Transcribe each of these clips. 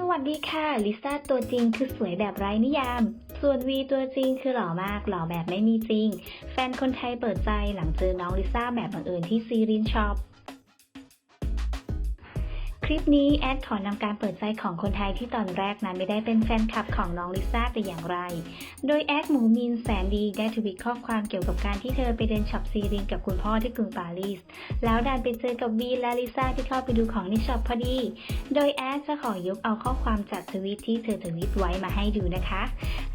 สวัสดีค่ะ ลิซ่าตัวจริงคือสวยแบบไร้นิยาม ส่วนวีตัวจริงคือหล่อมาก หล่อแบบไม่มีจริง แฟนคนไทยเปิดใจหลังเจอน้องลิซ่าแบบบังเอิญที่ซีรินช็อป ลิปนี้แอดขอนำการเปิดใจของคนไทยที่ตอนแรกนั้นไม่ได้เป็นแฟนคลับของน้องลิซ่าแต่อย่างไร โดยแอดหมูมินแสนดีได้ทวิตข้อความเกี่ยวกับการที่เธอไปเดินช็อปซีรินกับคุณพ่อที่กรุงปารีส แล้วดันไปเจอกับวีและลิซ่าที่เข้าไปดูของในช็อปพอดี โดยแอดจะขอยกเอาข้อความจากทวิตที่เธอทวิตไว้มาให้ดูนะคะ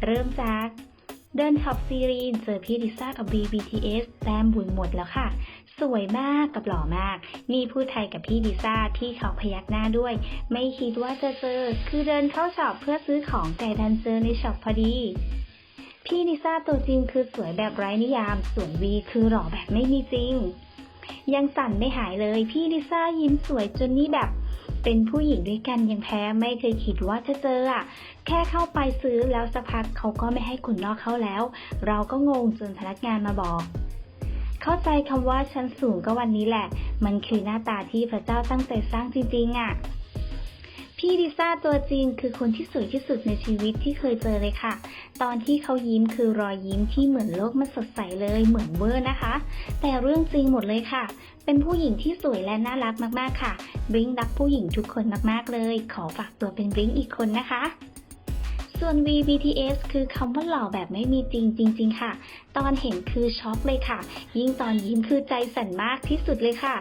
เริ่มจากเดินช็อปซีรีนเจอพี่ลิซ่ากับ BBTS แต้มบุญหมดแล้วค่ะ สวยมากกับหล่อมาก นี่พูดไทยกับพี่ลิซ่าที่เขาพยักหน้าด้วย ไม่คิดว่าจะเจอ คือเดินเข้าช็อปเพื่อซื้อของแต่ดันเจอในช็อปพอดี พี่ลิซ่าตัวจริงคือสวยแบบไร้นิยาม ส่วนวีคือหล่อแบบไม่มีจริง ยังสั่นไม่หายเลย พี่ลิซ่ายิ้มสวยจนนี่แบบเป็นผู้หญิงด้วยกันยังแพ้ไม่เคยคิดว่าจะเจออะแค่เข้าไปซื้อแล้วสักพักเขาก็ไม่ให้คนนอกเข้าแล้ว เราก็งงจนพนักงานมาบอก เข้าใจคำว่าชั้นสูงก็วันนี้แหละ มันคือหน้าตาที่พระเจ้าตั้งใจสร้างจริงๆอะ พี่ลิซ่าตัวจริงคือคนที่สวยที่สุดในชีวิตที่เคยเจอเลยค่ะ ตอนที่เขายิ้มคือรอยยิ้มที่เหมือนโลกมันสดใสเลยเหมือนเวอร์นะคะ แต่เรื่องจริงหมดเลยค่ะ เป็นผู้หญิงที่สวยและน่ารักมากๆค่ะบริงรักผู้หญิงทุกคนมากๆเลย ขอฝากตัวเป็นบริงอีกคนนะคะ ส่วน VBTS คือคำว่าหล่อแบบไม่มีจริงจริง ๆ ค่ะ ตอนเห็นคือช็อกเลยค่ะ ยิ่งตอนยิ้มคือใจสั่นมากที่สุดเลยค่ะ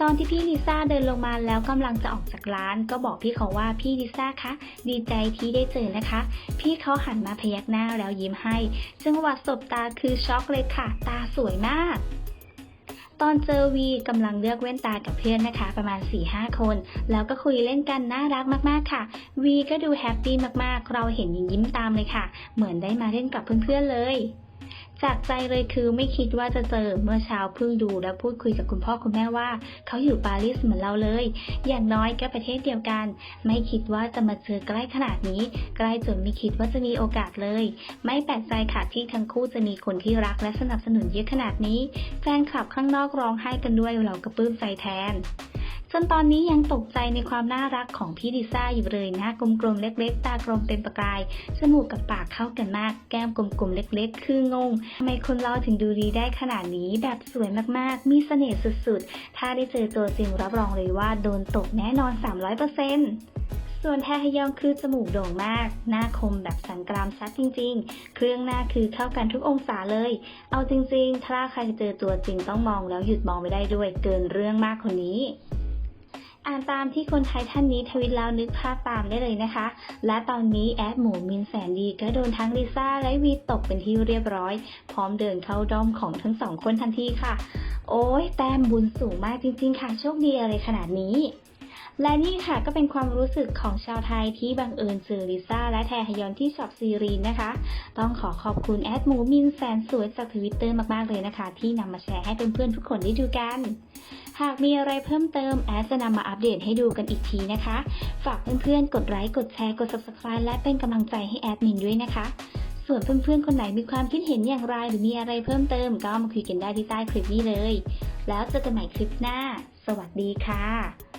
ตอนที่พี่ลิซ่าเดินลงมาแล้วกำลังจะออกจากร้าน ก็บอกพี่เขาว่าพี่ลิซ่าคะดีใจที่ได้เจอนะคะ พี่เขาหันมาพยักหน้าแล้วยิ้มให้จังหวะสบตาคือช็อกเลยค่ะ ตาสวยมาก ตอนเจอวีกำลังเลือกแว่นตากับเพื่อนนะคะ ประมาณ 4-5 คน แล้วก็คุยเล่นกันน่ารักมากๆค่ะ วีก็ดูแฮปปี้มากๆ เราเห็นยิ้มยิ้มตามเลยค่ะ เหมือนได้มาเล่นกับเพื่อนๆเลย จากใจเลยคือไม่คิดว่าจะเจอเมื่อเช้าเพิ่งดูและพูดคุยกับคุณพ่อคุณแม่ว่า เขาอยู่ปารีสเหมือนเราเลย อย่างน้อยก็ประเทศเดียวกัน ไม่คิดว่าจะมาเจอใกล้ขนาดนี้ ใกล้จนไม่คิดว่าจะมีโอกาสเลย ไม่แปลกใจค่ะที่ทั้งคู่จะมีคนที่รักและสนับสนุนเยอะขนาดนี้ แฟนคลับข้างนอกร้องไห้กันด้วยเราก็ปลื้มใจแทน จนตอนนี้ยังตกใจในความน่ารักของพี่ลิซ่าอยู่เลยหน้ากลมๆเล็ก ๆ ตากลมเป็นประกาย จมูกกับปากเข้ากันมาก แก้มกลมๆเล็ก ๆ คืองงทำไมคนเราถึงดูดีได้ขนาดนี้แบบสวยมากๆ มีเสน่ห์สุดๆ ถ้าได้เจอตัวจริงรับรองเลยว่าโดนตกแน่นอน 300%ส่วนแทฮยองคือจมูกโด่งมาก หน้าคมแบบสันกรามชัดจริง ๆ เครื่องหน้าคือเข้ากันทุกองศาเลย เอาจริง ๆ ถ้าใครเจอตัวจริงต้องมองแล้วหยุดมองไม่ได้ด้วย เกินเรื่องมากคนนี้ อ่านตามที่คนไทยท่านนี้ทวิตแล้วนึกภาพตามได้เลยนะคะ และตอนนี้แอดหมูมินแสนดีก็โดนทั้งลิซ่าและวีตกเป็นที่เรียบร้อย พร้อมเดินเข้าด้อมของทั้งสองคนทันทีค่ะ โอ้ยแต้มบุญสูงมากจริงๆค่ะ โชคดีอะไรขนาดนี้ และนี่ค่ะก็เป็นความรู้สึกของชาวไทยที่บังเอิญเจอลิซ่าและแทฮยอนที่ช็อปซีรีนนะคะ ต้องขอขอบคุณแอดหมูมินแสนสวยจากทวิตเตอร์มากๆเลยนะคะ ที่นำมาแชร์ให้เพื่อนๆทุกคนได้ดูกัน หากมีอะไรเพิ่มเติมแอดจะนำมาอัปเดตให้ดูกันอีกทีนะคะ ฝากเพื่อนๆ กดไลค์กดแชร์กด subscribe และเป็นกำลังใจให้แอดมินด้วยนะคะส่วนเพื่อนๆ คนไหนมีความคิดเห็นอย่างไรหรือมีอะไรเพิ่มเติมก็มาคุยกันได้ที่ใต้คลิปนี้เลย แล้วเจอกันใหม่คลิปหน้า สวัสดีค่ะ